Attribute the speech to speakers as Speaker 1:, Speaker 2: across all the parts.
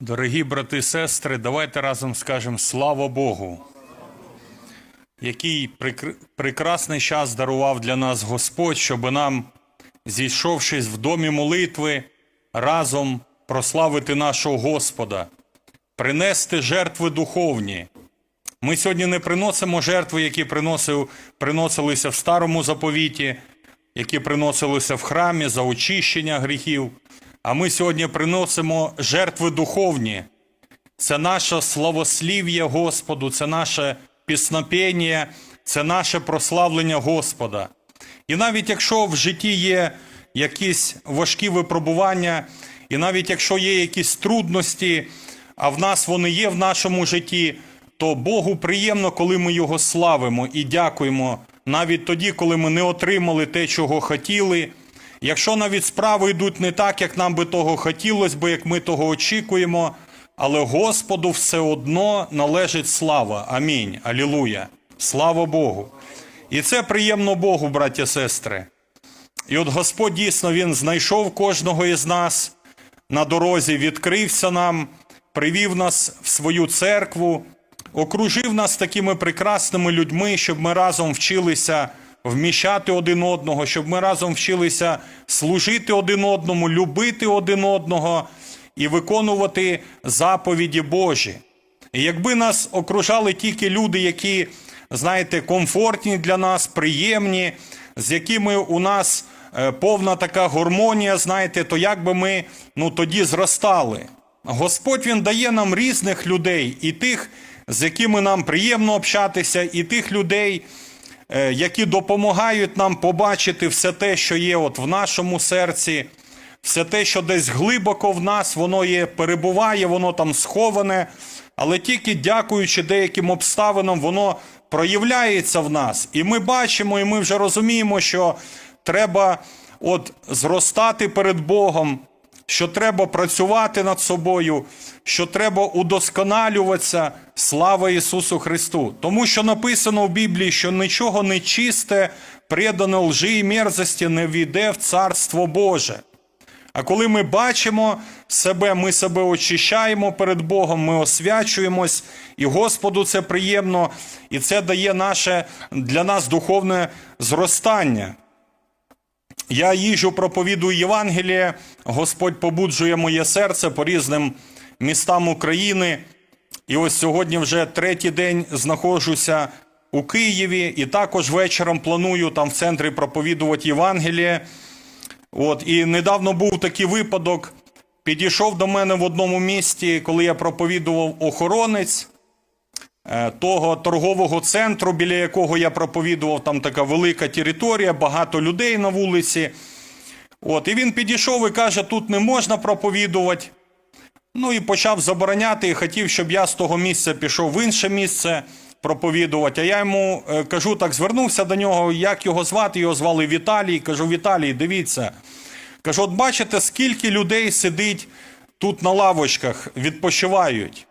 Speaker 1: Дорогі брати і сестри, давайте разом скажемо слава Богу, який прекрасний час дарував для нас Господь, щоб нам, зійшовшись в домі молитви, разом прославити нашого Господа, принести жертви духовні. Ми сьогодні не приносимо жертви, які приносив, приносилися в старому заповіті, які приносилися в храмі за очищення гріхів. А ми сьогодні приносимо жертви духовні. Це наше славослів'я Господу, це наше піснопєння, це наше прославлення Господа. І навіть якщо в житті є якісь важкі випробування, і навіть якщо є якісь трудності, а в нас вони є в нашому житті, то Богу приємно, коли ми Його славимо і дякуємо, навіть тоді, коли ми не отримали те, чого хотіли. Якщо навіть справи йдуть не так, як нам би того хотілося, бо як ми того очікуємо, але Господу все одно належить слава. Амінь. Алілуя. Слава Богу. І це приємно Богу, браття сестри. І от Господь дійсно Він знайшов кожного із нас на дорозі, відкрився нам, привів нас в свою церкву, окружив нас такими прекрасними людьми, щоб ми разом вчилися вміщати один одного, щоб ми разом вчилися служити один одному, любити один одного і виконувати заповіді Божі. І якби нас окружали тільки люди, які, знаєте, комфортні для нас, приємні, з якими у нас е, повна така гармонія, знаєте, то як би ми ну, тоді зростали. Господь Він дає нам різних людей, і тих, з якими нам приємно общатися, і тих людей, які допомагають нам побачити все те, що є от в нашому серці, все те, що десь глибоко в нас, воно є, перебуває, воно там сховане, але тільки дякуючи деяким обставинам, воно проявляється в нас. І ми бачимо, і ми вже розуміємо, що треба от зростати перед Богом, що треба працювати над собою, що треба удосконалюватися. Слава Ісусу Христу! Тому що написано в Біблії, що нічого нечисте, предане лжи і мерзості не війде в Царство Боже. А коли ми бачимо себе, ми себе очищаємо перед Богом, ми освячуємось, і Господу це приємно, і це дає наше для нас духовне зростання. Я їжджу, проповідую Євангеліє, Господь побуджує моє серце по різним містам України. І ось сьогодні вже третій день знаходжуся у Києві, і також вечором планую там в центрі проповідувати Євангеліє. От, і недавно був такий випадок. Підійшов до мене в одному місті, коли я проповідував охоронець того торгового центру, біля якого я проповідував, там така велика територія, багато людей на вулиці. От, і він підійшов і каже: тут не можна проповідувати. Ну і почав забороняти, і хотів, щоб я з того місця пішов в інше місце проповідувати. А я йому е, кажу, так звернувся до нього, як його звати. Його звали Віталій. Кажу, Віталій, дивіться. Кажу, от бачите, скільки людей сидить тут на лавочках, відпочивають.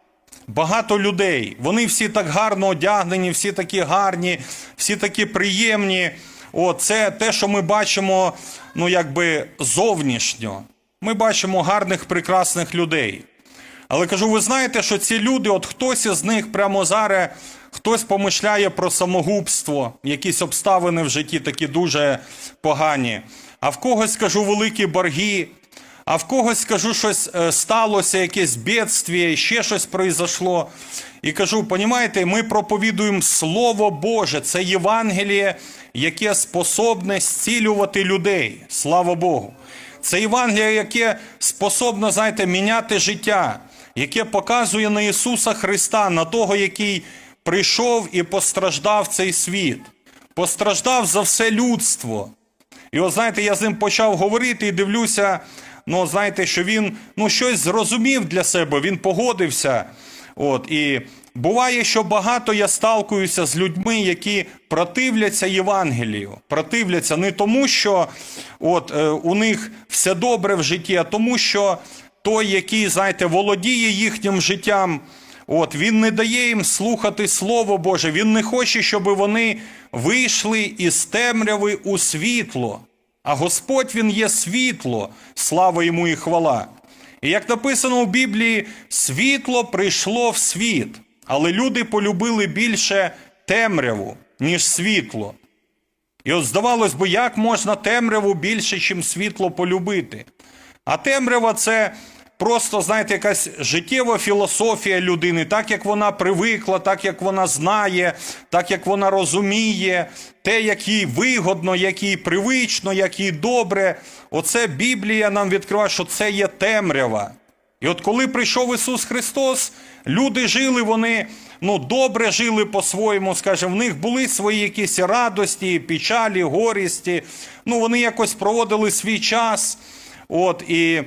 Speaker 1: Багато людей. Вони всі так гарно одягнені, всі такі гарні, всі такі приємні. О, це те, що ми бачимо, ну якби зовнішньо. Ми бачимо гарних, прекрасних людей. Але кажу, ви знаєте, що ці люди, от хтось із них прямо зараз, хтось помишляє про самогубство, якісь обставини в житті такі дуже погані. А в когось скажу великі борги, а в когось скажу, щось е, сталося, якесь бідствіє, ще щось произошло. І кажу, понімаєте, ми проповідуємо Слово Боже, це Євангеліє, яке способне зцілювати людей. Слава Богу. Це Євангеліє, яке способно, знаєте, міняти життя, яке показує на Ісуса Христа, на того, який прийшов і постраждав цей світ, постраждав за все людство. І от знаєте, я з ним почав говорити і дивлюся, ну знаєте, що він ну, щось зрозумів для себе, він погодився. От, і буває, що багато я сталкуюся з людьми, які противляться Євангелію. Противляться не тому, що от, е, у них все добре в житті, а тому, що той, який, знаєте, володіє їхнім життям, От він не дає їм слухати Слово Боже. Він не хоче, щоб вони вийшли із темряви у світло. А Господь Він є світло, слава йому і хвала. І як написано у Біблії, світло прийшло в світ, але люди полюбили більше темряву, ніж світло. І от здавалось би, як можна темряву більше, ніж світло полюбити? А темрява це просто, знаєте, якась життєва філософія людини, так як вона привикла, так як вона знає, так як вона розуміє, те, як їй вигодно, як їй привично, як їй добре. Оце Біблія нам відкриває, що це є темрява. І от коли прийшов Ісус Христос, люди жили, вони ну, добре жили по-своєму, скажімо, в них були свої якісь радості, печалі, горісті. Ну, вони якось проводили свій час. От, і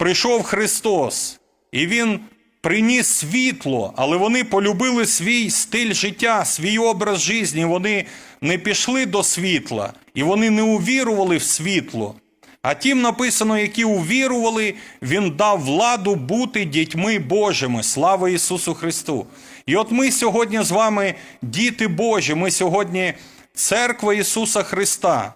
Speaker 1: прийшов Христос, і Він приніс світло, але вони полюбили свій стиль життя, свій образ життя. Вони не пішли до світла, і вони не увірували в світло. А тим написано, які увірували, Він дав владу бути дітьми Божими. Слава Ісусу Христу! І от ми сьогодні з вами діти Божі, ми сьогодні церква Ісуса Христа.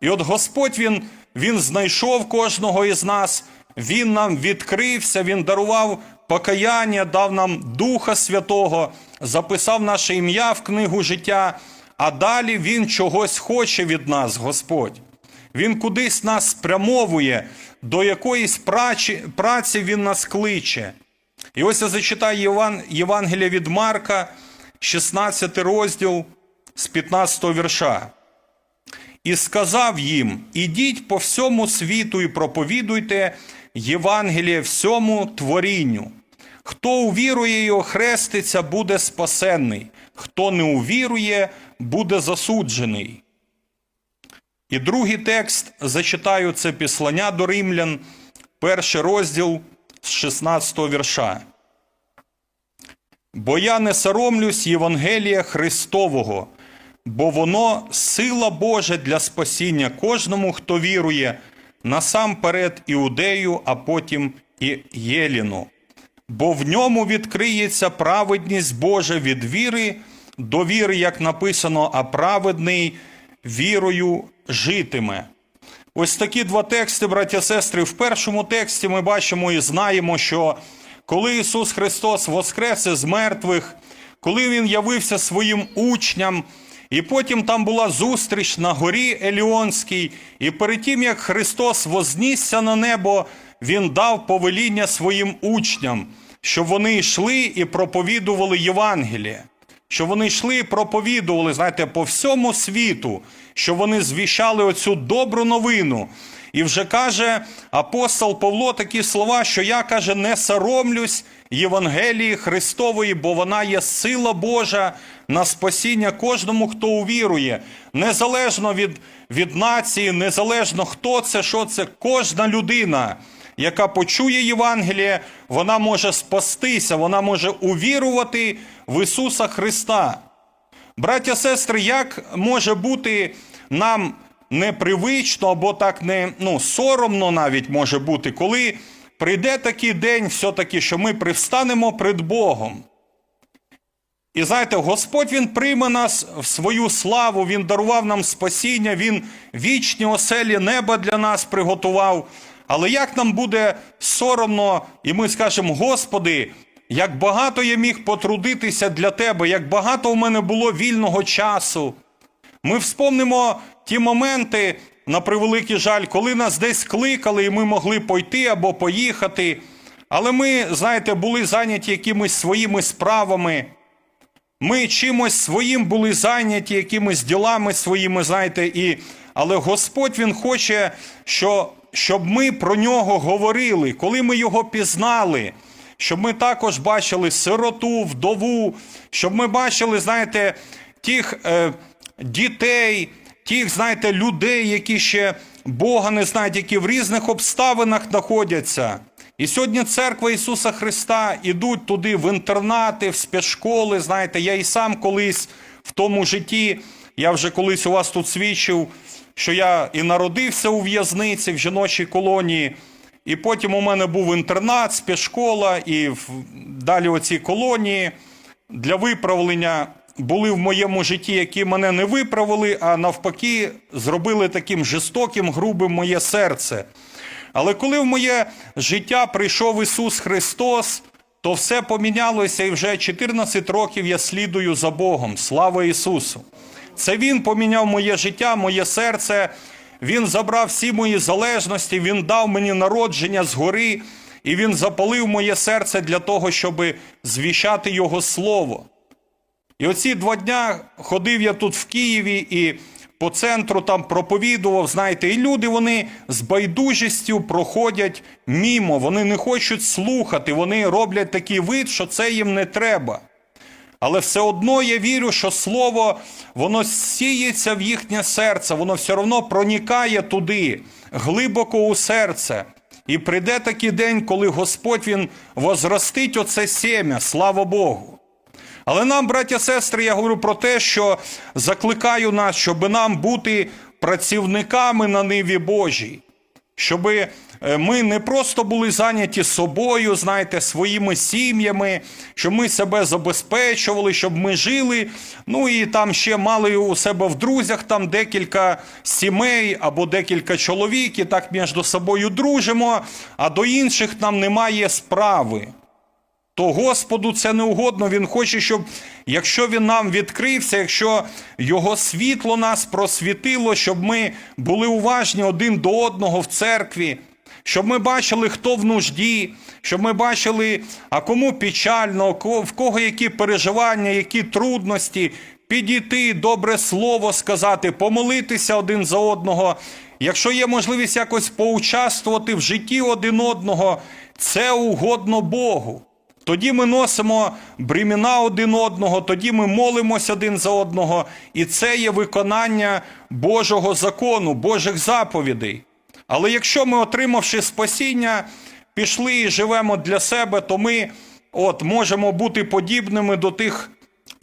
Speaker 1: І от Господь Він, Він знайшов кожного із нас, Він нам відкрився, Він дарував покаяння, дав нам Духа Святого, записав наше ім'я в книгу життя, а далі Він чогось хоче від нас, Господь. Він кудись нас спрямовує, до якоїсь праці, праці Він нас кличе. І ось я зачитаю Єван, Євангелія від Марка, 16 розділ з 15 вірша. І сказав їм: Ідіть по всьому світу і проповідуйте Євангеліє всьому творінню. Хто увірує і охреститься, буде спасенний, хто не увірує, буде засуджений. І другий текст зачитаю це післання до римлян, перший розділ з 16 вірша. Бо я не соромлюсь Євангелія Христового, бо воно сила Божа для спасіння кожному, хто вірує, насамперед іудею, а потім і Єліну. Бо в ньому відкриється праведність Божа від віри до віри, як написано, а праведний вірою житиме. Ось такі два тексти, браття сестри. В першому тексті ми бачимо і знаємо, що коли Ісус Христос воскрес із мертвих, коли Він явився своїм учням, і потім там була зустріч на горі Еліонській, і перед тим, як Христос вознісся на небо, Він дав повеління своїм учням, щоб вони йшли і проповідували Євангеліє що вони йшли і проповідували, знаєте, по всьому світу, що вони звіщали оцю добру новину. І вже каже апостол Павло такі слова, що я каже, не соромлюсь Євангелії Христової, бо вона є сила Божа на спасіння кожному, хто увірує. Незалежно від, від нації, незалежно хто це, що це, кожна людина. Яка почує Євангеліє, вона може спастися, вона може увірувати в Ісуса Христа. Браття, сестри, як може бути нам непривично або так не ну, соромно навіть може бути, коли прийде такий день, все-таки, що ми привстанемо перед Богом. І знаєте, Господь Він прийме нас в свою славу, Він дарував нам спасіння, Він вічні оселі неба для нас приготував. Але як нам буде соромно, і ми скажемо, Господи, як багато я міг потрудитися для Тебе, як багато у мене було вільного часу. Ми вспомнимо ті моменти, на превеликий жаль, коли нас десь кликали, і ми могли пойти або поїхати. Але ми, знаєте, були зайняті якимись своїми справами. Ми чимось своїм були зайняті, якимись ділами своїми, знаєте, і... але Господь Він хоче, що щоб ми про нього говорили, коли ми його пізнали, щоб ми також бачили сироту, вдову, щоб ми бачили, знаєте, тих е, дітей, тих, знаєте, людей, які ще Бога не знають, які в різних обставинах знаходяться. І сьогодні церква Ісуса Христа ідуть туди в інтернати, в спецшколи. Знаєте, я і сам колись в тому житті, я вже колись у вас тут свідчив що я і народився у в'язниці в жіночій колонії, і потім у мене був інтернат, спецшкола, і далі оці колонії для виправлення були в моєму житті, які мене не виправили, а навпаки, зробили таким жорстоким, грубим моє серце. Але коли в моє життя прийшов Ісус Христос, то все помінялося, і вже 14 років я слідую за Богом. Слава Ісусу! Це Він поміняв моє життя, моє серце. Він забрав всі мої залежності, Він дав мені народження згори, і Він запалив моє серце для того, щоб звіщати Його Слово. І оці два дня ходив я тут в Києві і по центру там проповідував, знаєте, і люди вони з байдужістю проходять мімо, вони не хочуть слухати, вони роблять такий вид, що це їм не треба. Але все одно я вірю, що слово воно сіється в їхнє серце, воно все одно проникає туди, глибоко у серце. І прийде такий день, коли Господь Він возростить оце сім'я, слава Богу. Але нам, браття сестри, я говорю про те, що закликаю нас, щоб нам бути працівниками на ниві Божій, щоб ми не просто були зайняті собою, знаєте, своїми сім'ями, щоб ми себе забезпечували, щоб ми жили. Ну і там ще мали у себе в друзях там декілька сімей або декілька чоловік, і так між собою дружимо, а до інших нам немає справи то Господу це не угодно. Він хоче, щоб якщо він нам відкрився, якщо його світло нас просвітило, щоб ми були уважні один до одного в церкві, щоб ми бачили, хто в нужді, щоб ми бачили, а кому печально, в кого які переживання, які трудності, підійти, добре слово сказати, помолитися один за одного. Якщо є можливість якось поучаствувати в житті один одного, це угодно Богу. Тоді ми носимо бремена один одного, тоді ми молимося один за одного, і це є виконання Божого закону, Божих заповідей. Але якщо ми, отримавши спасіння, пішли і живемо для себе, то ми от, можемо бути подібними до тих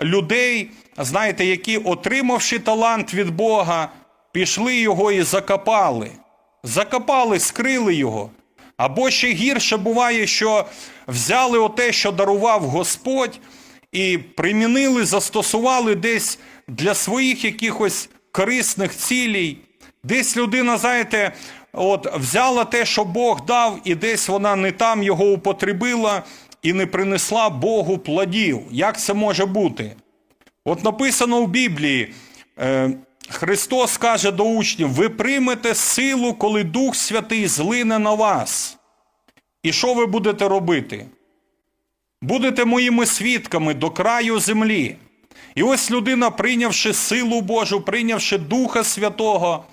Speaker 1: людей, знаєте, які, отримавши талант від Бога, пішли його і закопали. Закопали, скрили його. Або ще гірше буває, що взяли оте, що дарував Господь, і примінили, застосували десь для своїх якихось корисних цілей. Десь людина, знаєте, от взяла те, що Бог дав, і десь вона не там його употребила і не принесла Богу плодів. Як це може бути? От написано у Біблії. Е, Христос каже до учнів: ви приймете силу, коли Дух Святий злине на вас. І що ви будете робити? Будете моїми свідками до краю землі. І ось людина, прийнявши силу Божу, прийнявши Духа Святого,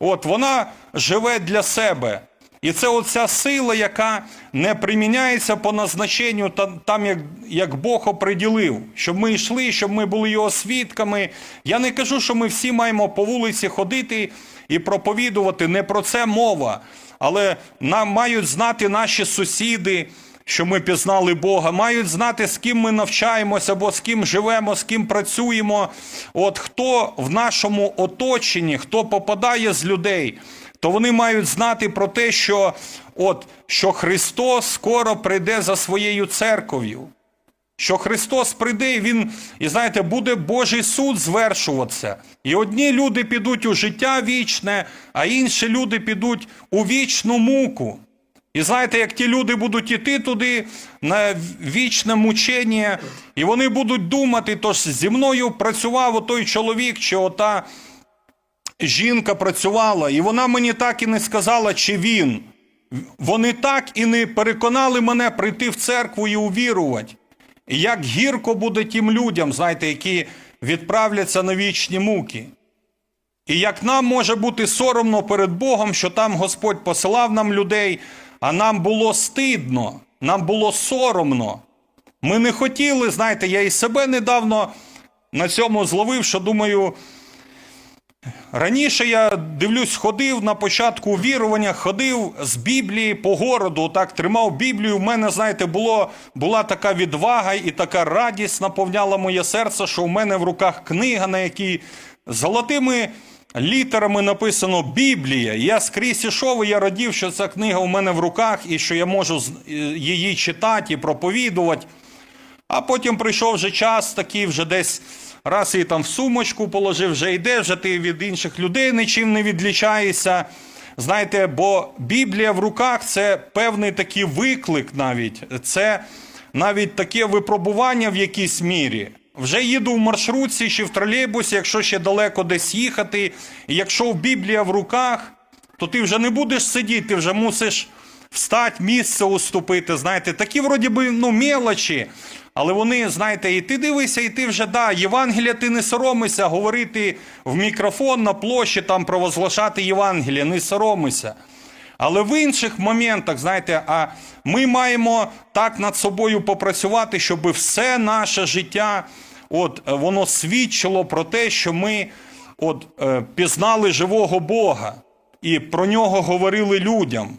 Speaker 1: от вона живе для себе. І це оця сила, яка не приміняється по назначенню там, як як Бог оприділив, щоб ми йшли, щоб ми були його свідками. Я не кажу, що ми всі маємо по вулиці ходити і проповідувати. Не про це мова. Але нам мають знати наші сусіди, що ми пізнали Бога, мають знати, з ким ми навчаємося, або з ким живемо, з ким працюємо. От хто в нашому оточенні, хто попадає з людей то вони мають знати про те, що от, що Христос скоро прийде за своєю церков'ю. Що Христос прийде, і Він, і знаєте, буде Божий суд звершуватися. І одні люди підуть у життя вічне, а інші люди підуть у вічну муку. І знаєте, як ті люди будуть іти туди на вічне мучення, і вони будуть думати, то ж зі мною працював отой чоловік чи ота жінка працювала, і вона мені так і не сказала, чи він. Вони так і не переконали мене прийти в церкву і увірувати. І як гірко буде тим людям, знаєте, які відправляться на вічні муки. І як нам може бути соромно перед Богом, що там Господь посилав нам людей, а нам було стидно, нам було соромно. Ми не хотіли, знаєте, я і себе недавно на цьому зловив, що думаю, Раніше я дивлюсь, ходив на початку вірування, ходив з Біблії по городу, так тримав Біблію. У мене, знаєте, було, була така відвага і така радість наповняла моє серце, що в мене в руках книга, на якій золотими літерами написано Біблія. Я скрізь ішов, і я радів, що ця книга у мене в руках і що я можу її читати і проповідувати. А потім прийшов вже час, такий вже десь раз її там в сумочку положив, вже йде, вже ти від інших людей нічим не відлічаєшся. знаєте, бо Біблія в руках це певний такий виклик навіть. Це навіть таке випробування в якійсь мірі. Вже їду в маршрутці чи в тролейбусі, якщо ще далеко десь їхати, і якщо Біблія в руках, то ти вже не будеш сидіти, ти вже мусиш встати, місце уступити. Знаєте, такі вроді би ну, мелочі, але вони, знаєте, і ти дивишся, і ти вже да, Євангелія ти не соромишся говорити в мікрофон на площі, там провозглашати Євангелія, не соромишся. Але в інших моментах, знаєте, а ми маємо так над собою попрацювати, щоб все наше життя от, е, воно свідчило про те, що ми от, е, пізнали живого Бога і про нього говорили людям,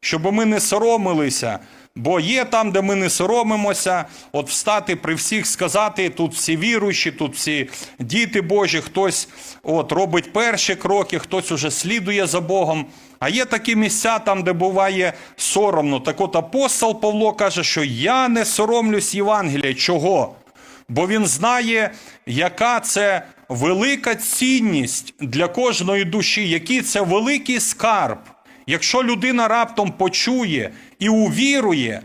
Speaker 1: щоб ми не соромилися. Бо є там, де ми не соромимося, от встати при всіх сказати, тут всі віруючі, тут всі діти Божі, хтось от робить перші кроки, хтось уже слідує за Богом. А є такі місця там, де буває соромно. Так от апостол Павло каже, що я не соромлюсь Євангелія. Чого? Бо він знає, яка це велика цінність для кожної душі, який це великий скарб. Якщо людина раптом почує і увірує,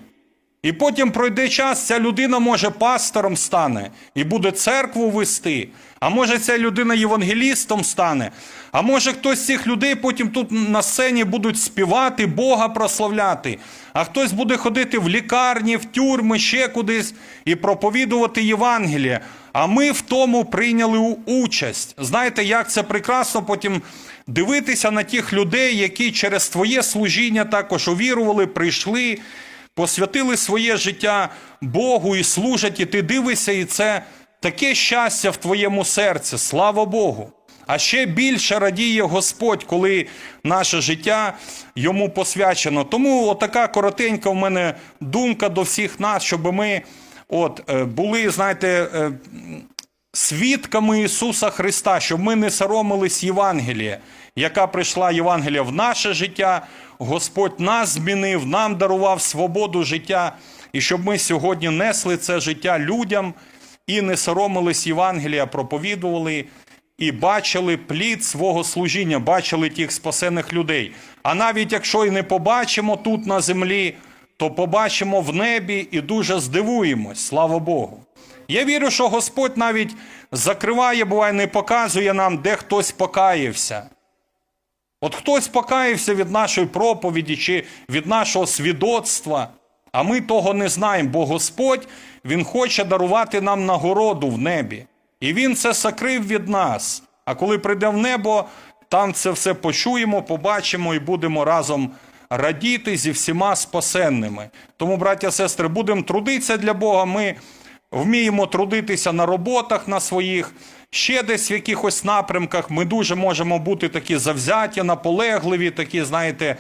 Speaker 1: і потім пройде час, ця людина може пастором стане і буде церкву вести. А може ця людина євангелістом стане. А може хтось з цих людей потім тут на сцені будуть співати, Бога прославляти. А хтось буде ходити в лікарні, в тюрми, ще кудись і проповідувати Євангеліє. А ми в тому прийняли участь. Знаєте, як це прекрасно потім дивитися на тих людей, які через твоє служіння також увірували, прийшли посвятили своє життя Богу і служать, і ти дивишся, і це таке щастя в твоєму серці. Слава Богу. А ще більше радіє Господь, коли наше життя йому посвячено. Тому отака коротенька в мене думка до всіх нас, щоб ми от, е, були, знаєте, е, свідками Ісуса Христа, щоб ми не соромились Євангелія, яка прийшла Євангелія в наше життя. Господь нас змінив, нам дарував свободу життя, і щоб ми сьогодні несли це життя людям і не соромились Євангелія, проповідували і бачили плід свого служіння, бачили тих спасених людей. А навіть якщо і не побачимо тут на землі, то побачимо в небі і дуже здивуємось. Слава Богу. Я вірю, що Господь навіть закриває, буває, не показує нам, де хтось покаявся. От хтось покаявся від нашої проповіді чи від нашого свідоцтва, а ми того не знаємо, бо Господь Він хоче дарувати нам нагороду в небі. І Він це сокрив від нас. А коли прийде в небо, там це все почуємо, побачимо і будемо разом радіти зі всіма спасенними. Тому, браття, сестри, будемо трудитися для Бога. Ми вміємо трудитися на роботах на своїх, ще десь в якихось напрямках. Ми дуже можемо бути такі завзяті, наполегливі, такі, знаєте,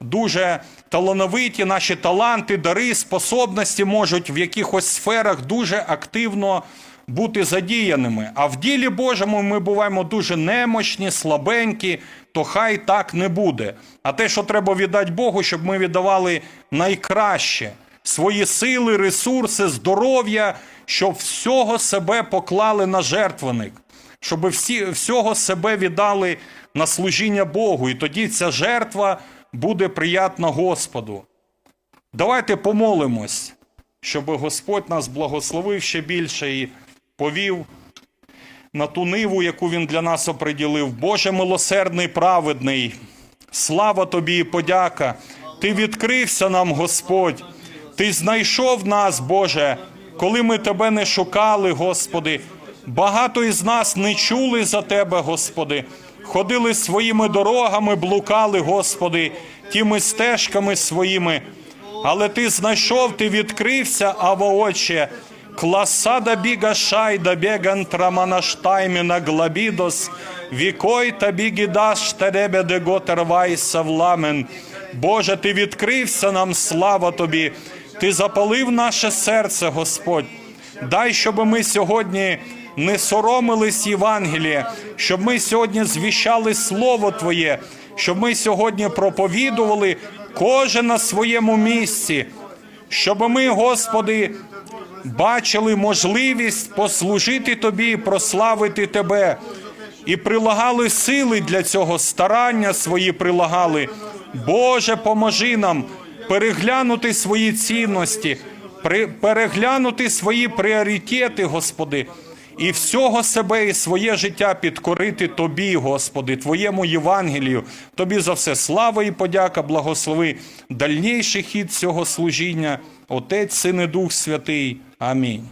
Speaker 1: дуже талановиті. Наші таланти, дари, способності можуть в якихось сферах дуже активно бути задіяними. А в ділі Божому ми буваємо дуже немощні, слабенькі, то хай так не буде. А те, що треба віддати Богу, щоб ми віддавали найкраще свої сили, ресурси, здоров'я, щоб всього себе поклали на жертвеник, щоб всі, всього себе віддали на служіння Богу. І тоді ця жертва буде приятна Господу. Давайте помолимось, щоб Господь нас благословив ще більше і повів на ту ниву, яку Він для нас оприділив. Боже милосердний, праведний, слава тобі і подяка. Ти відкрився нам, Господь. Ти знайшов нас, Боже, коли ми тебе не шукали, Господи. Багато із нас не чули за Тебе, Господи. Ходили своїми дорогами, блукали, Господи, тими стежками своїми. Але ти знайшов, ти відкрився, а воочі. Класада біга шайда беган траманаштайміна глабідос, вікой та бігідаш теребе де готервайса вламен. Боже, ти відкрився нам, слава тобі. Ти запалив наше серце, Господь. Дай, щоб ми сьогодні не соромились Євангелія, щоб ми сьогодні звіщали Слово Твоє, щоб ми сьогодні проповідували кожен на своєму місці, щоб ми, Господи, бачили можливість послужити Тобі, і прославити Тебе.
Speaker 2: І прилагали сили для цього старання свої прилагали. Боже, поможи нам переглянути свої цінності, переглянути свої пріоритети, Господи, і всього себе і своє життя підкорити Тобі, Господи, Твоєму Євангелію. Тобі за все слава і подяка, благослови дальніший хід цього служіння, Отець, Син і Дух Святий. Амінь.